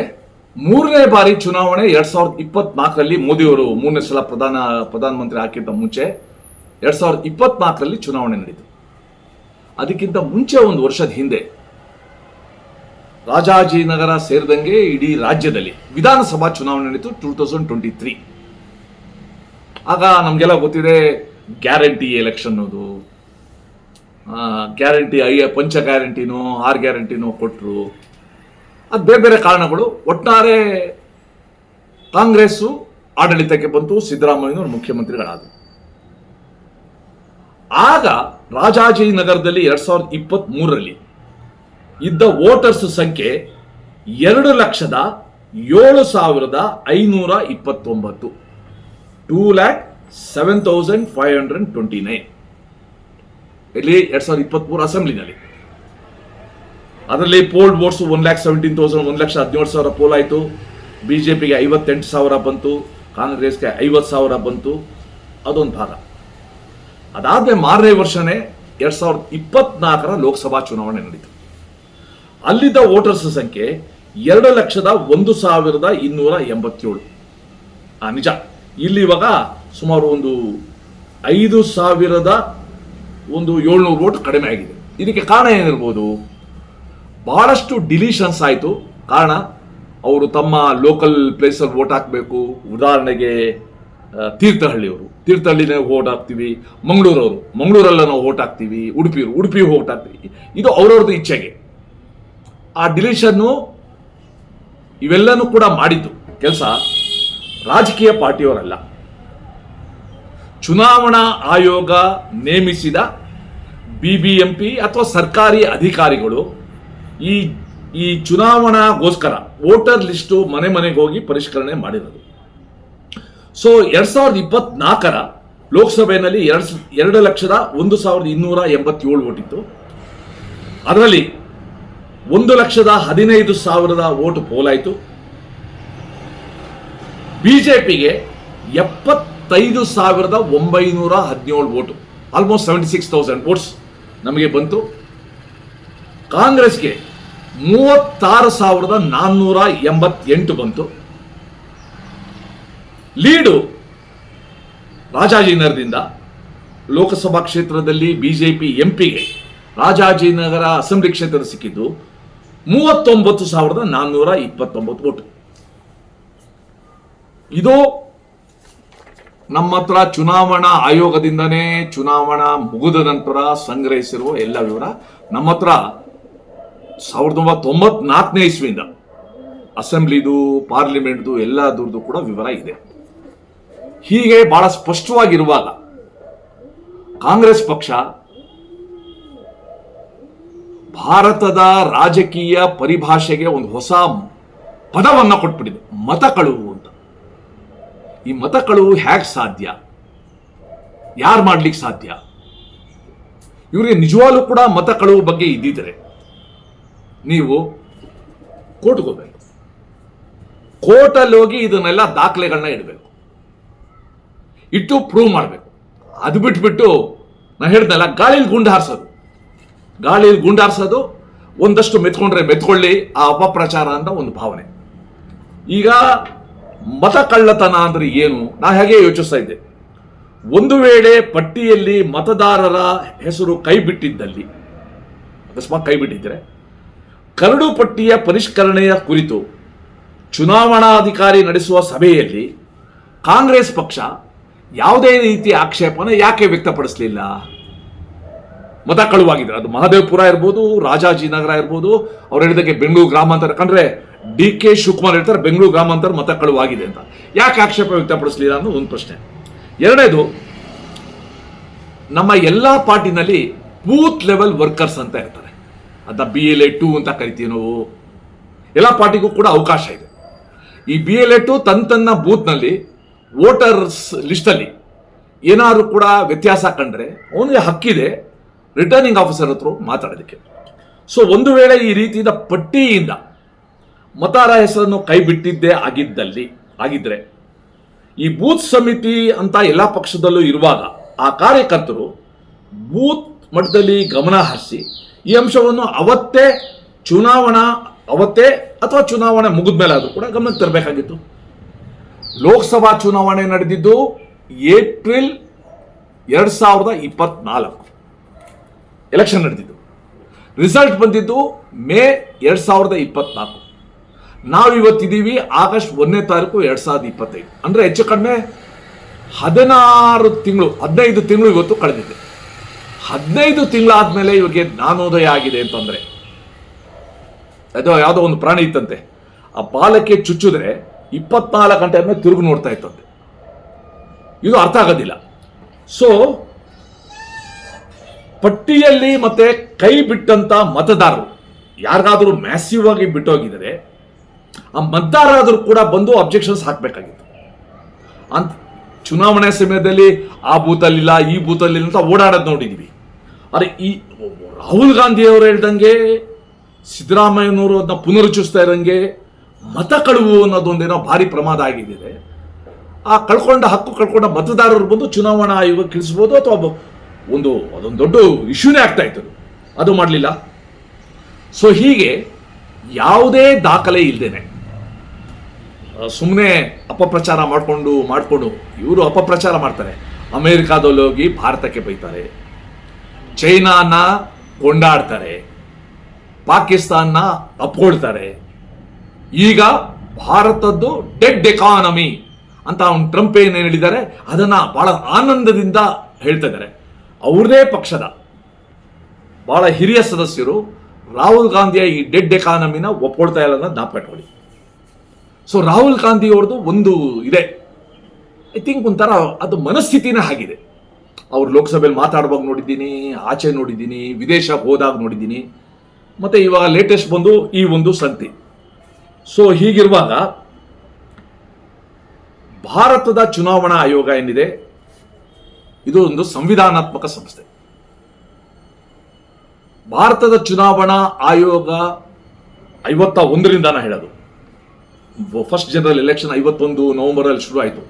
ಮೂರನೇ ಬಾರಿ ಚುನಾವಣೆ ಎರಡು ಸಾವಿರದ ಇಪ್ಪತ್ನಾಲ್ಕರಲ್ಲಿ ಮೋದಿಯವರು ಮೂರನೇ ಸಲ ಪ್ರಧಾನ, ಪ್ರಧಾನಮಂತ್ರಿ ಹಾಕಿದ್ದ ಮುಂಚೆ ಎರಡು ಸಾವಿರದ ಇಪ್ಪತ್ನಾಲ್ಕರಲ್ಲಿ ಚುನಾವಣೆ ನಡೆಯಿತು ಅದಕ್ಕಿಂತ ಮುಂಚೆ ಒಂದು ವರ್ಷದ ಹಿಂದೆ ರಾಜಾಜಿನಗರ ಸೇರಿದಂಗೆ ಇಡೀ ರಾಜ್ಯದಲ್ಲಿ ವಿಧಾನಸಭಾ ಚುನಾವಣೆ ನಡೀತು ಟೂ ತೌಸಂಡ್ ಟ್ವೆಂಟಿ ತ್ರೀ ಆಗ ನಮಗೆಲ್ಲ ಗೊತ್ತಿದೆ ಗ್ಯಾರಂಟಿ ಎಲೆಕ್ಷನ್ ಅದು ಗ್ಯಾರಂಟಿ ಐ, ಪಂಚ ಗ್ಯಾರಂಟಿನೋ ಆರ್ ಗ್ಯಾರಂಟಿನೋ ಕೊಟ್ಟರು ಅದು ಬೇರೆ ಬೇರೆ ಕಾರಣಗಳು. ಒಟ್ಟಾರೆ ಕಾಂಗ್ರೆಸ್ಸು ಆಡಳಿತಕ್ಕೆ ಬಂತು, ಸಿದ್ದರಾಮಯ್ಯನವರು ಮುಖ್ಯಮಂತ್ರಿಗಳಾದರು. ಆಗ ರಾಜಾಜಿನಗರದಲ್ಲಿ ಎರಡು ಸಾವಿರದ ಇಪ್ಪತ್ತ್ ಮೂರರಲ್ಲಿ ಇದ್ದ ವೋಟರ್ಸ್ ಸಂಖ್ಯೆ ಎರಡು ಲಕ್ಷದ ಏಳು ಸಾವಿರದ ಐನೂರ ಇಪ್ಪತ್ತೊಂಬತ್ತು. Two lakh seven thousand five hundred twenty nine ಇಲ್ಲಿ ಎರಡ್ ಸಾವಿರದ ಇಪ್ಪತ್ಮೂರು ಅಸೆಂಬ್ಲಿನಲ್ಲಿ ಅದರಲ್ಲಿ polled votes one lakh seventeen thousand ಒಂದು ಲಕ್ಷ ಹದಿನೇಳು ಸಾವಿರ ಪೋಲ್ ಆಯಿತು. ಬಿ ಜೆ ಪಿಗೆ ಐವತ್ತೆಂಟು ಸಾವಿರ ಬಂತು. ಕಾಂಗ್ರೆಸ್ಗೆ ಐವತ್ತು ಸಾವಿರ ಬಂತು. ಅದೊಂದು ಭಾಗ. ಅದಾದ ಮಾರನೇ ವರ್ಷನೇ ಎರಡ್ ಸಾವಿರದ ಇಪ್ಪತ್ನಾಲ್ಕರ ಲೋಕಸಭಾ ಚುನಾವಣೆ ನಡೀತು. ಅಲ್ಲಿದ್ದ ವೋಟರ್ಸ್ ಸಂಖ್ಯೆ ಎರಡು ಲಕ್ಷದ ಒಂದು ಸಾವಿರದ ಇನ್ನೂರ ಎಂಬತ್ತೇಳು. ಆ ನಿಜ. ಇಲ್ಲಿ ಇವಾಗ ಸುಮಾರು ಒಂದು ಐದು ಸಾವಿರದ ಒಂದು ಏಳ್ನೂರು ವೋಟ್ ಕಡಿಮೆ ಆಗಿದೆ. ಇದಕ್ಕೆ ಕಾರಣ ಏನಿರ್ಬೋದು ಭಾಳಷ್ಟು ಡಿಲೀಷನ್ಸ್ ಆಯಿತು. ಕಾರಣ, ಅವರು ತಮ್ಮ ಲೋಕಲ್ ಪ್ಲೇಸಲ್ಲಿ ವೋಟ್ ಹಾಕಬೇಕು. ಉದಾಹರಣೆಗೆ ತೀರ್ಥಹಳ್ಳಿಯವರು. ತೀರ್ಥಹಳ್ಳಿನೇ ವೋಟ್ ಹಾಕ್ತೀವಿ. ಮಂಗಳೂರವರು. ಮಂಗಳೂರಲ್ಲ ನಾವು ವೋಟ್ ಹಾಕ್ತೀವಿ. ಉಡುಪಿಯವರು. ಉಡುಪಿ ವೋಟ್ ಹಾಕ್ತೀವಿ. ಇದು ಅವ್ರವ್ರದ್ದು ಇಚ್ಛೆಗೆ. ಆ ಡಿಲೀಷನ್ನು ಇವೆಲ್ಲನೂ ಕೂಡ ಮಾಡಿತು ಕೆಲಸ ರಾಜಕೀಯ ಪಾರ್ಟಿಯವರಲ್ಲ. ಚುನಾವಣಾ ಆಯೋಗ ನೇಮಿಸಿದ ಬಿ ಬಿ ಎಂ ಪಿ ಅಥವಾ ಸರ್ಕಾರಿ ಅಧಿಕಾರಿಗಳು ಈ ಈ ಚುನಾವಣಾಗೋಸ್ಕರ ವೋಟರ್ ಲಿಸ್ಟು ಮನೆ ಮನೆಗೆ ಹೋಗಿ ಪರಿಷ್ಕರಣೆ ಮಾಡಿರೋದು. ಸೊ, ಎರಡು ಸಾವಿರದ ಇಪ್ಪತ್ನಾಲ್ಕರ ಲೋಕಸಭೆಯಲ್ಲಿ ಎರಡು ಎರಡು ಲಕ್ಷದ ಒಂದು ಸಾವಿರದ ಇನ್ನೂರ ಎಂಬತ್ತೇಳು ಓಟ್ ಇತ್ತು ಅದರಲ್ಲಿ ಒಂದು ಲಕ್ಷದ ಹದಿನೈದು ಸಾವಿರದ ಓಟು ಪೋಲಾಯಿತು. ಬಿಜೆಪಿಗೆ ಎಪ್ಪತ್ತೈದು ಸಾವಿರದ ಒಂಬೈನೂರ ಹದಿನೇಳು vote almost seventy six thousand votes ನಮಗೆ ಬಂತು. ಕಾಂಗ್ರೆಸ್ಗೆ ಮೂವತ್ತಾರು ಸಾವಿರದ ನಾನ್ನೂರ ಎಂಬತ್ತೆಂಟು ಬಂತು. ಲೀಡು ರಾಜಾಜಿನಗರದಿಂದ ಲೋಕಸಭಾ ಕ್ಷೇತ್ರದಲ್ಲಿ ಬಿ ಜೆ ಬಿಜೆಪಿ ಎಂಪಿಗೆ ರಾಜಾಜಿನಗರ ಅಸೆಂಬ್ಲಿ ಕ್ಷೇತ್ರ ಸಿಕ್ಕಿದ್ದು ಮೂವತ್ತೊಂಬತ್ತು ಸಾವಿರದ ನಾನ್ನೂರ ಇಪ್ಪತ್ತೊಂಬತ್ತು ಓಟು. ಇದು ನಮ್ಮ ಹತ್ರ ಚುನಾವಣಾ ಆಯೋಗದಿಂದನೇ ಚುನಾವಣಾ ಮುಗಿದ ನಂತರ ಸಂಗ್ರಹಿಸಿರುವ ಎಲ್ಲ ವಿವರ ನಮ್ಮ ಹತ್ರ ಸಾವಿರದ ಒಂಬೈನೂರ ತೊಂಬತ್ನಾಲ್ಕನೇ ಇಸ್ವಿಯಿಂದ ಅಸೆಂಬ್ಲಿದು, ಪಾರ್ಲಿಮೆಂಟ್ದು, ಎಲ್ಲದರದ್ದು ಕೂಡ ವಿವರ ಇದೆ. ಹೀಗೆ ಬಹಳ ಸ್ಪಷ್ಟವಾಗಿರುವಾಗ ಕಾಂಗ್ರೆಸ್ ಪಕ್ಷ ಭಾರತದ ರಾಜಕೀಯ ಪರಿಭಾಷೆಗೆ ಒಂದು ಹೊಸ ಪದವನ್ನು ಕೊಟ್ಬಿಟ್ಟಿದೆ. ಮತಗಳು ಈ ಮತ ಕಳುವು ಹೇಗೆ ಸಾಧ್ಯ? ಯಾರು ಮಾಡ್ಲಿಕ್ಕೆ ಸಾಧ್ಯ? ಇವರಿಗೆ ನಿಜವಾಗ್ಲೂ ಕೂಡ ಮತ ಕಳುವು ಬಗ್ಗೆ ಇದ್ದಿದ್ರೆ ನೀವು ಕೋರ್ಟ್ಗೆ ಹೋಗ್ಬೇಕು. ಕೋರ್ಟಲ್ಲಿ ಹೋಗಿ ಇದನ್ನೆಲ್ಲ ದಾಖಲೆಗಳನ್ನ ಇಡಬೇಕು. ಇಟ್ಟು ಪ್ರೂವ್ ಮಾಡಬೇಕು. ಅದು ಬಿಟ್ಬಿಟ್ಟು ನಾನು ಹೇಳ್ದಲ್ಲ ಗಾಳಿಲಿ ಗುಂಡು ಹಾರಿಸೋದು. ಗಾಳಿಲಿ ಗುಂಡು ಹಾರಿಸೋದು, ಒಂದಷ್ಟು ಮೆತ್ಕೊಂಡ್ರೆ ಮೆತ್ಕೊಳ್ಳಿ ಆ ಅಪಪ್ರಚಾರ ಅಂತ ಒಂದು ಭಾವನೆ. ಈಗ ಮತ ಕಳ್ಳತನ ಅಂದ್ರೆ ಏನು? ನಾ ಹೇಗೆ ಯೋಚಿಸ್ತಾ ಇದ್ದೆ. ಒಂದು ವೇಳೆ ಪಟ್ಟಿಯಲ್ಲಿ ಮತದಾರರ ಹೆಸರು ಕೈ ಬಿಟ್ಟಿದ್ದಲ್ಲಿ ಅಕಸ್ಮಾತ್ ಕೈ ಬಿಟ್ಟಿದ್ರೆ ಕರಡು ಪಟ್ಟಿಯ ಪರಿಷ್ಕರಣೆಯ ಕುರಿತು ಚುನಾವಣಾಧಿಕಾರಿ ನಡೆಸುವ ಸಭೆಯಲ್ಲಿ ಕಾಂಗ್ರೆಸ್ ಪಕ್ಷ ಯಾವುದೇ ರೀತಿಯ ಆಕ್ಷೇಪನ ಯಾಕೆ ವ್ಯಕ್ತಪಡಿಸಲಿಲ್ಲ? ಮತ ಕಳುವಾಗಿದ್ದಾರೆ ಅದು ಮಹದೇವಪುರ ಇರ್ಬೋದು, ರಾಜಾಜಿನಗರ ಇರ್ಬೋದು, ಅವ್ರು ಹೇಳಿದಕ್ಕೆ ಬೆಂಗಳೂರು ಗ್ರಾಮಾಂತರ. ಕಂಡ್ರೆ ಡಿ ಕೆ ಶಿವಕುಮಾರ್ ಹೇಳ್ತಾರೆ, ಬೆಂಗಳೂರು ಗ್ರಾಮಾಂತರ ಮತ ಕಳುವಾಗಿದೆ ಅಂತ. ಯಾಕೆ ಆಕ್ಷೇಪ ವ್ಯಕ್ತಪಡಿಸಲಿಲ್ಲ ಅನ್ನೋ ಒಂದು ಪ್ರಶ್ನೆ. ಎರಡನೇದು, ನಮ್ಮ ಎಲ್ಲ ಪಾರ್ಟಿನಲ್ಲಿ ಬೂತ್ ಲೆವೆಲ್ ವರ್ಕರ್ಸ್ ಅಂತ ಇರ್ತಾರೆ. ಅದ ಬಿ ಎಲ್ ಎ ಟು ಅಂತ ಕರಿತೀವಿ ನಾವು. ಎಲ್ಲ ಪಾರ್ಟಿಗೂ ಕೂಡ ಅವಕಾಶ ಇದೆ. ಈ ಬಿ ಎಲ್ ಎ ಟು ತನ್ನ ತನ್ನ ಬೂತ್ನಲ್ಲಿ, ವೋಟರ್ಸ್ ಲಿಸ್ಟಲ್ಲಿ ಏನಾದರೂ ಕೂಡ ವ್ಯತ್ಯಾಸ ಕಂಡ್ರೆ, ಅವನಿಗೆ ಹಕ್ಕಿದೆ, ರಿಟರ್ನಿಂಗ್ ಆಫೀಸರ್ ಹತ್ರ ಮಾತಾಡೋದಕ್ಕೆ. ಸೊ, ಒಂದು ವೇಳೆ ಈ ರೀತಿಯಿಂದ ಪಟ್ಟಿಯಿಂದ ಮತಾರ ಹೆಸರನ್ನು ಕೈ ಬಿಟ್ಟಿದ್ದೇ ಆಗಿದ್ದಲ್ಲಿ, ಆಗಿದ್ರೆ, ಈ ಬೂತ್ ಸಮಿತಿ ಅಂತ ಎಲ್ಲ ಪಕ್ಷದಲ್ಲೂ ಇರುವಾಗ ಆ ಕಾರ್ಯಕರ್ತರು ಬೂತ್ ಮಟ್ಟದಲ್ಲಿ ಗಮನ ಹರಿಸಿ ಈ ಅಂಶವನ್ನು ಅವತ್ತೇ ಚುನಾವಣಾ, ಅವತ್ತೇ ಅಥವಾ ಚುನಾವಣೆ ಮುಗಿದ ಮೇಲೆ ಅದು ಕೂಡ ಗಮನಕ್ಕೆ ತರಬೇಕಾಗಿತ್ತು. ಲೋಕಸಭಾ ಚುನಾವಣೆ ನಡೆದಿದ್ದು ಏಪ್ರಿಲ್ ಎರಡು ಸಾವಿರದ ಇಪ್ಪತ್ನಾಲ್ಕು ಎಲೆಕ್ಷನ್ ನಡೆದಿದ್ದು. ರಿಸಲ್ಟ್ ಬಂದಿದ್ದು ಮೇ ಎರಡು ಸಾವಿರದ ಇಪ್ಪತ್ನಾಲ್ಕು. ನಾವು ಇವತ್ತಿದ್ದೀವಿ ಆಗಸ್ಟ್ ಒಂದನೇ ತಾರೀಕು ಎರಡು ಸಾವಿರದ ಇಪ್ಪತ್ತೈದು. ಅಂದ್ರೆ ಹೆಚ್ಚು ಕಡಿಮೆ ಹದಿನಾರು ತಿಂಗಳು, ಹದಿನೈದು ತಿಂಗಳು ಇವತ್ತು ಕಳೆದಿದೆ. ಹದಿನೈದು ತಿಂಗಳಾದ್ಮೇಲೆ ಇವರಿಗೆ ಜ್ಞಾನೋದಯ ಆಗಿದೆ ಅಂತಂದ್ರೆ. ಅದು ಯಾವುದೋ ಒಂದು ಪ್ರಾಣಿ ಇತ್ತಂತೆ. ಆ ಬಾಲಕ್ಕೆ ಚುಚ್ಚಿದ್ರೆ ಇಪ್ಪತ್ನಾಲ್ಕು ಗಂಟೆ ಆದ್ಮೇಲೆ ತಿರುಗಿ ನೋಡ್ತಾ ಇತ್ತಂತೆ. ಇದು ಅರ್ಥ ಆಗೋದಿಲ್ಲ. ಸೊ ಪಟ್ಟಿಯಲ್ಲಿ ಮತ್ತೆ ಕೈ ಬಿಟ್ಟಂತ ಮತದಾರರು, ಯಾರಿಗಾದರೂ ಮ್ಯಾಸಿವ್ ಆಗಿ ಬಿಟ್ಟೋಗಿದರೆ ಆ ಮತದಾರರಾದರೂ ಕೂಡ ಬಂದು ಅಬ್ಜೆಕ್ಷನ್ಸ್ ಹಾಕಬೇಕಾಗಿತ್ತು. ಅಂತ ಚುನಾವಣೆ ಸಮಯದಲ್ಲಿ ಆ ಬೂತಲ್ಲಿಲ್ಲ, ಈ ಬೂತಲ್ಲಿ ಅಂತ ಓಡಾಡೋದು ನೋಡಿದ್ವಿ. ಅರೆ ಈ ರಾಹುಲ್ ಗಾಂಧಿ ಅವರು ಹೇಳ್ದಂಗೆ, ಸಿದ್ದರಾಮಯ್ಯನವರು ಅದನ್ನ ಪುನರುಚ್ಚಿಸ್ತಾ ಇರೋಂಗೆ, ಮತ ಕಳುವು ಅನ್ನೋದೊಂದೇನೋ ಭಾರಿ ಪ್ರಮಾದ ಆಗಿದೆ ಆ ಕಳ್ಕೊಂಡ ಹಕ್ಕು ಕಳ್ಕೊಂಡ ಮತದಾರರು ಬಂದು ಚುನಾವಣಾ ಆಯೋಗ ಕಿಳಿಸ್ಬೋದು ಅಥವಾ ಒಂದು ಅದೊಂದು ದೊಡ್ಡ ಇಶ್ಯೂನೇ ಆಗ್ತಾ ಇತ್ತು. ಅದು. ಮಾಡಲಿಲ್ಲ. ಸೊ ಹೀಗೆ ಯಾವುದೇ ದಾಖಲೆ ಇಲ್ಲದೇನೆ ಸುಮ್ಮನೆ ಅಪಪ್ರಚಾರ ಮಾಡಿಕೊಂಡು ಮಾಡಿಕೊಂಡು ಇವರು ಅಪಪ್ರಚಾರ ಮಾಡ್ತಾರೆ. ಅಮೇರಿಕಾದಲ್ಲಿ ಹೋಗಿ ಭಾರತಕ್ಕೆ ಬೈತಾರೆ. ಚೈನಾನ ಕೊಂಡಾಡ್ತಾರೆ. ಪಾಕಿಸ್ತಾನ ಅಪ್ಕೊಳ್ತಾರೆ. ಈಗ ಭಾರತದ್ದು ಡೆಡ್ ಎಕಾನಮಿ ಅಂತ ಅವ್ನು ಟ್ರಂಪ್ ಏನೇನು ಹೇಳಿದ್ದಾರೆ, ಅದನ್ನು ಬಹಳ ಆನಂದದಿಂದ ಹೇಳ್ತಾ ಇದ್ದಾರೆ. ಅವ್ರದೇ ಪಕ್ಷದ ಬಹಳ ಹಿರಿಯ ಸದಸ್ಯರು ರಾಹುಲ್ ಗಾಂಧಿಯ ಈ ಡೆಡ್ ಎಕಾನಮಿನ ಒಪ್ಕೊಳ್ತಾ ಇಲ್ಲ ಜ್ಞಾಪಕ ಇಟ್ಕೊಳ್ಳಿ ಸೊ ರಾಹುಲ್ ಗಾಂಧಿ ಅವ್ರದ್ದು ಒಂದು ಇದೆ. ಐ ಥಿಂಕ್ ಒಂಥರ ಅದು ಮನಸ್ಥಿತಿನೇ ಆಗಿದೆ ಅವ್ರು ಲೋಕಸಭೆಯಲ್ಲಿ ಮಾತಾಡುವಾಗ ನೋಡಿದ್ದೀನಿ, ಆಚೆ ನೋಡಿದ್ದೀನಿ, ವಿದೇಶ ಹೋದಾಗ ನೋಡಿದ್ದೀನಿ. ಮತ್ತು ಇವಾಗ ಲೇಟೆಸ್ಟ್ ಬಂದು ಈ ಒಂದು ಸಂತಿ. ಸೊ ಹೀಗಿರುವಾಗ ಭಾರತದ ಚುನಾವಣಾ ಆಯೋಗ ಏನಿದೆ? ಇದು ಒಂದು ಸಂವಿಧಾನಾತ್ಮಕ ಸಂಸ್ಥೆ. ಭಾರತದ ಚುನಾವಣಾ ಆಯೋಗ ಐವತ್ತ ಒಂದರಿಂದ ಹೇಳೋದು. ಫಸ್ಟ್ ಜನರಲ್ ಎಲೆಕ್ಷನ್ ಐವತ್ತೊಂದು ನವೆಂಬರಲ್ಲಿ ಶುರು ಆಯಿತು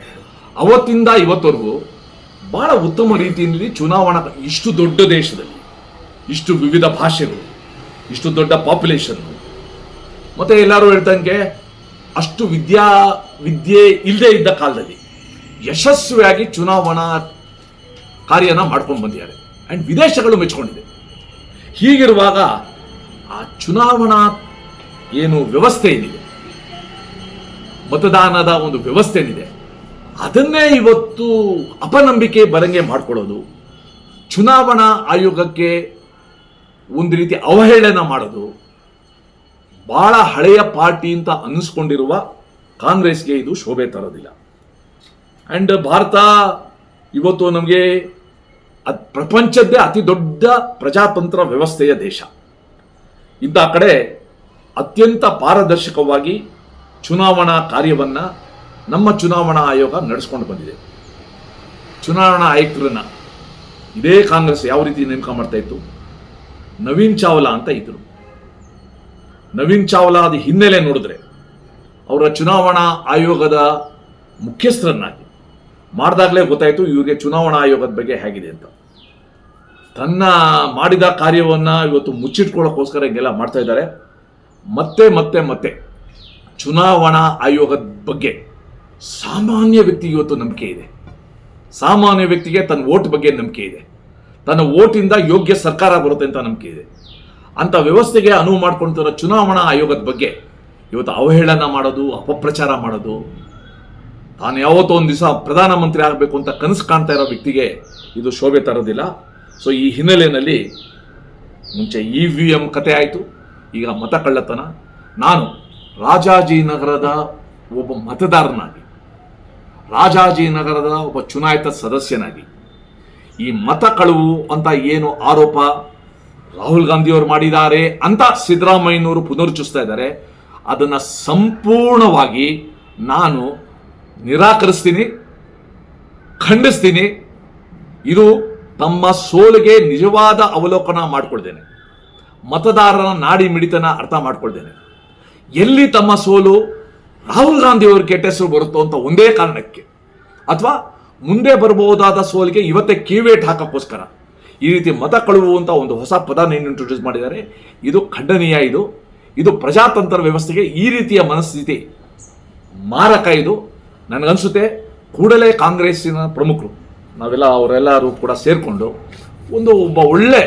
ಅವತ್ತಿಂದ ಇವತ್ತವರೆಗೂ ಬಹಳ ಉತ್ತಮ ರೀತಿಯಲ್ಲಿ ಚುನಾವಣಾ ಇಷ್ಟು ದೊಡ್ಡ ದೇಶದಲ್ಲಿ, ಇಷ್ಟು ವಿವಿಧ ಭಾಷೆಗಳು, ಇಷ್ಟು ದೊಡ್ಡ ಪಾಪ್ಯುಲೇಷನ್ ಮತ್ತೆ ಎಲ್ಲರೂ ಹೇಳ್ತಂಗೆ ಅಷ್ಟು ವಿದ್ಯಾ, ವಿದ್ಯೆ ಇಲ್ಲದೆ ಇದ್ದ ಕಾಲದಲ್ಲಿ ಯಶಸ್ವಿಯಾಗಿ ಚುನಾವಣಾ ಕಾರ್ಯನ ಮಾಡ್ಕೊಂಡು ಬಂದಿದ್ದಾರೆ. ಆ್ಯಂಡ್ ವಿದೇಶಗಳು ಮೆಚ್ಕೊಂಡಿದೆ. ಹೀಗಿರುವಾಗ ಆ ಚುನಾವಣಾ ಏನು ವ್ಯವಸ್ಥೆ ಏನಿದೆ? ಮತದಾನದ ಒಂದು ವ್ಯವಸ್ಥೆ ಏನಿದೆ ಅದನ್ನೇ ಇವತ್ತು ಅಪನಂಬಿಕೆ ಬರಂಗೆ ಮಾಡ್ಕೊಳ್ಳೋದು. ಚುನಾವಣಾ ಆಯೋಗಕ್ಕೆ ಒಂದು ರೀತಿ ಅವಹೇಳನ ಮಾಡೋದು. ಬಹಳ ಹಳೆಯ ಪಾರ್ಟಿ ಅಂತ ಅನ್ನಿಸ್ಕೊಂಡಿರುವ ಕಾಂಗ್ರೆಸ್ಗೆ ಇದು ಶೋಭೆ ತರೋದಿಲ್ಲ. ಆ್ಯಂಡ್ ಭಾರತ ಇವತ್ತು ನಮಗೆ ಅದು ಪ್ರಪಂಚದ್ದೇ ಅತಿ ದೊಡ್ಡ ಪ್ರಜಾತಂತ್ರ ವ್ಯವಸ್ಥೆಯ ದೇಶ. ಇಂಥ ಕಡೆ ಅತ್ಯಂತ ಪಾರದರ್ಶಕವಾಗಿ ಚುನಾವಣಾ ಕಾರ್ಯವನ್ನು ನಮ್ಮ ಚುನಾವಣಾ ಆಯೋಗ ನಡೆಸ್ಕೊಂಡು ಬಂದಿದೆ. ಚುನಾವಣಾ ಆಯುಕ್ತರನ್ನು ಇದೇ ಕಾಂಗ್ರೆಸ್ ಯಾವ ರೀತಿ ನೇಮಕ ಮಾಡ್ತಾ ಇತ್ತು? ನವೀನ್ ಚಾವ್ಲಾ ಅಂತ ಇದ್ದರು ನವೀನ್ ಚಾವ್ಲಾದ ಹಿನ್ನೆಲೆ ನೋಡಿದ್ರೆ ಅವರ ಚುನಾವಣಾ ಆಯೋಗದ ಮುಖ್ಯಸ್ಥರನ್ನಾಗಿ ಮಾಡಿದಾಗಲೇ ಗೊತ್ತಾಯಿತು ಇವರಿಗೆ ಚುನಾವಣಾ ಆಯೋಗದ ಬಗ್ಗೆ ಹೇಗಿದೆ ಅಂತ. ತನ್ನ ಮಾಡಿದ ಕಾರ್ಯವನ್ನು ಇವತ್ತು ಮುಚ್ಚಿಟ್ಕೊಳ್ಳೋಕ್ಕೋಸ್ಕರ ಹಿಂಗೆಲ್ಲ ಮಾಡ್ತಾ ಇದ್ದಾರೆ. ಮತ್ತೆ ಮತ್ತೆ ಮತ್ತೆ ಚುನಾವಣಾ ಆಯೋಗದ ಬಗ್ಗೆ ಸಾಮಾನ್ಯ ವ್ಯಕ್ತಿ ಇವತ್ತು ನಂಬಿಕೆ ಇದೆ. ಸಾಮಾನ್ಯ ವ್ಯಕ್ತಿಗೆ ತನ್ನ ಓಟ್ ಬಗ್ಗೆ ನಂಬಿಕೆ ಇದೆ. ತನ್ನ ವೋಟಿಂದ ಯೋಗ್ಯ ಸರ್ಕಾರ ಬರುತ್ತೆ ಅಂತ ನಂಬಿಕೆ ಇದೆ. ಅಂತ ವ್ಯವಸ್ಥೆಗೆ ಅನುವು ಮಾಡ್ಕೊಳ್ತಿರೋ ಚುನಾವಣಾ ಆಯೋಗದ ಬಗ್ಗೆ ಇವತ್ತು ಅವಹೇಳನ ಮಾಡೋದು, ಅಪಪ್ರಚಾರ ಮಾಡೋದು, ತಾನು ಯಾವತ್ತೋ ಒಂದು ದಿವಸ ಪ್ರಧಾನಮಂತ್ರಿ ಆಗಬೇಕು ಅಂತ ಕನಸು ಕಾಣ್ತಾ ಇರೋ ವ್ಯಕ್ತಿಗೆ ಇದು ಶೋಭೆ ತರೋದಿಲ್ಲ. ಸೊ ಈ ಹಿನ್ನೆಲೆಯಲ್ಲಿ ಮುಂಚೆ ಇ ವಿ ಎಂ ಕತೆ ಆಯಿತು. ಈಗ ಮತ ಕಳ್ಳತನ. ನಾನು ರಾಜಾಜಿನಗರದ ಒಬ್ಬ ಮತದಾರನಾಗಿ, ರಾಜಾಜಿನಗರದ ಒಬ್ಬ ಚುನಾಯಿತ ಸದಸ್ಯನಾಗಿ, ಈ ಮತ ಕಳುವು ಅಂತ ಏನು ಆರೋಪ ರಾಹುಲ್ ಗಾಂಧಿಯವರು ಮಾಡಿದ್ದಾರೆ ಅಂತ ಸಿದ್ದರಾಮಯ್ಯನವರು ಪುನರುಚ್ಚಿಸ್ತಾ ಇದ್ದಾರೆ, ಅದನ್ನು ಸಂಪೂರ್ಣವಾಗಿ ನಾನು ನಿರಾಕರಿಸ್ತೀನಿ, ಖಂಡಿಸ್ತೀನಿ. ಇದು ತಮ್ಮ ಸೋಲಿಗೆ ನಿಜವಾದ ಅವಲೋಕನ ಮಾಡಿಕೊಳ್ತೇನೆ. ಮತದಾರರ ನಾಡಿ ಮಿಡಿತನ ಅರ್ಥ ಮಾಡ್ಕೊಳ್ತೇನೆ. ಎಲ್ಲಿ ತಮ್ಮ ಸೋಲು? ರಾಹುಲ್ ಗಾಂಧಿ ಅವ್ರ ಕೆಟ್ಟ ಹೆಸರು ಬರುತ್ತೋ ಅಂತ ಒಂದೇ ಕಾರಣಕ್ಕೆ. ಅಥವಾ ಮುಂದೆ ಬರಬಹುದಾದ ಸೋಲಿಗೆ ಇವತ್ತೇ ಕಿವೇಟ್ ಹಾಕೋಕ್ಕೋಸ್ಕರ. ಈ ರೀತಿ ಮತ ಕಳುವುವಂತ ಒಂದು ಹೊಸ ಪದನ ಏನು ಇಂಟ್ರೊಡ್ಯೂಸ್ ಮಾಡಿದ್ದಾರೆ. ಇದು ಖಂಡನೀಯ ಇದು. ಇದು ಪ್ರಜಾತಂತ್ರ ವ್ಯವಸ್ಥೆಗೆ ಈ ರೀತಿಯ ಮನಸ್ಥಿತಿ ಮಾರಕ ಇದು. ನನಗನ್ಸುತ್ತೆ ಕೂಡಲೇ ಕಾಂಗ್ರೆಸ್ಸಿನ ಪ್ರಮುಖರು, ನಾವೆಲ್ಲ ಅವರೆಲ್ಲರೂ ಕೂಡ ಸೇರಿಕೊಂಡು ಒಂದು ಒಬ್ಬ ಒಳ್ಳೆ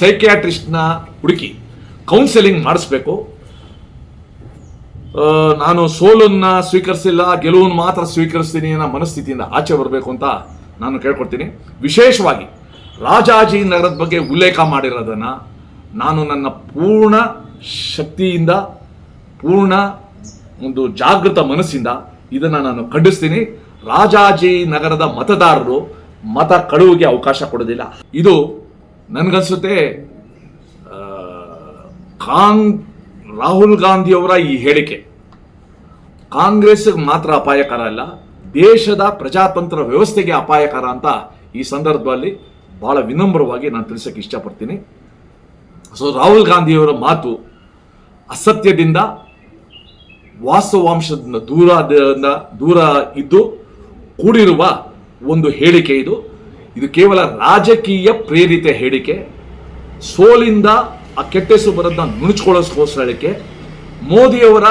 ಸೈಕ್ಯಾಟ್ರಿಸ್ಟ್ನ ಹುಡುಕಿ ಕೌನ್ಸೆಲಿಂಗ್ ಮಾಡಿಸ್ಬೇಕು. ನಾನು ಸೋಲನ್ನ ಸ್ವೀಕರಿಸಿಲ್ಲ, ಗೆಲುವನ್ನು ಮಾತ್ರ ಸ್ವೀಕರಿಸ್ತೀನಿ ಅನ್ನೋ ಮನಸ್ಥಿತಿಯಿಂದ ಆಚೆ ಬರಬೇಕು ಅಂತ ನಾನು ಕೇಳ್ಕೊಡ್ತೀನಿ ವಿಶೇಷವಾಗಿ ರಾಜಾಜಿ ನಗರದ ಬಗ್ಗೆ ಉಲ್ಲೇಖ ಮಾಡಿರೋದನ್ನು ನಾನು ನನ್ನ ಪೂರ್ಣ ಶಕ್ತಿಯಿಂದ, ಪೂರ್ಣ ಒಂದು ಜಾಗೃತ ಮನಸ್ಸಿಂದ ಇದನ್ನು ನಾನು ಖಂಡಿಸ್ತೀನಿ. ರಾಜಾಜಿ ನಗರದ ಮತದಾರರು ಮತ ಕಳುವಿಗೆ ಅವಕಾಶ ಕೊಡೋದಿಲ್ಲ. ಇದು ನನಗನ್ಸುತ್ತೆ ಕಾಂಗ್ ರಾಹುಲ್ ಗಾಂಧಿಯವರ ಈ ಹೇಳಿಕೆ. ಕಾಂಗ್ರೆಸ್ಗೆ ಮಾತ್ರ ಅಪಾಯಕರ ಅಲ್ಲ, ದೇಶದ ಪ್ರಜಾತಂತ್ರ ವ್ಯವಸ್ಥೆಗೆ ಅಪಾಯಕರ ಅಂತ ಈ ಸಂದರ್ಭದಲ್ಲಿ ಬಹಳ ವಿನಮ್ರವಾಗಿ ನಾನು ತಿಳಿಸಕ್ಕೆ ಇಷ್ಟಪಡ್ತೀನಿ. ಸೊ ರಾಹುಲ್ ಗಾಂಧಿಯವರ ಮಾತು ಅಸತ್ಯದಿಂದ, ವಾಸ್ತವಾಂಶದಿಂದ ದೂರ ದೂರ ಇದ್ದು ಕೂಡಿರುವ ಒಂದು ಹೇಳಿಕೆ ಇದು. ಇದು ಕೇವಲ ರಾಜಕೀಯ ಪ್ರೇರಿತ ಹೇಳಿಕೆ. ಸೋಲಿಂದ ಆ ಕೆಟ್ಟ ಹೆಸರು ಬರೋದನ್ನ ನುಣುಚ್ಕೊಳ್ಳೋಸ್ಕೋಸ್ಕರ ಹೇಳಕ್ಕೆ ಮೋದಿಯವರ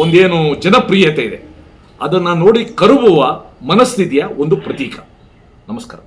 ಒಂದೇನು ಜನಪ್ರಿಯತೆ ಇದೆ. ಅದನ್ನು ನೋಡಿ ಕರುಬುವ ಮನಸ್ಥಿತಿಯ ಒಂದು ಪ್ರತೀಕ. ನಮಸ್ಕಾರ.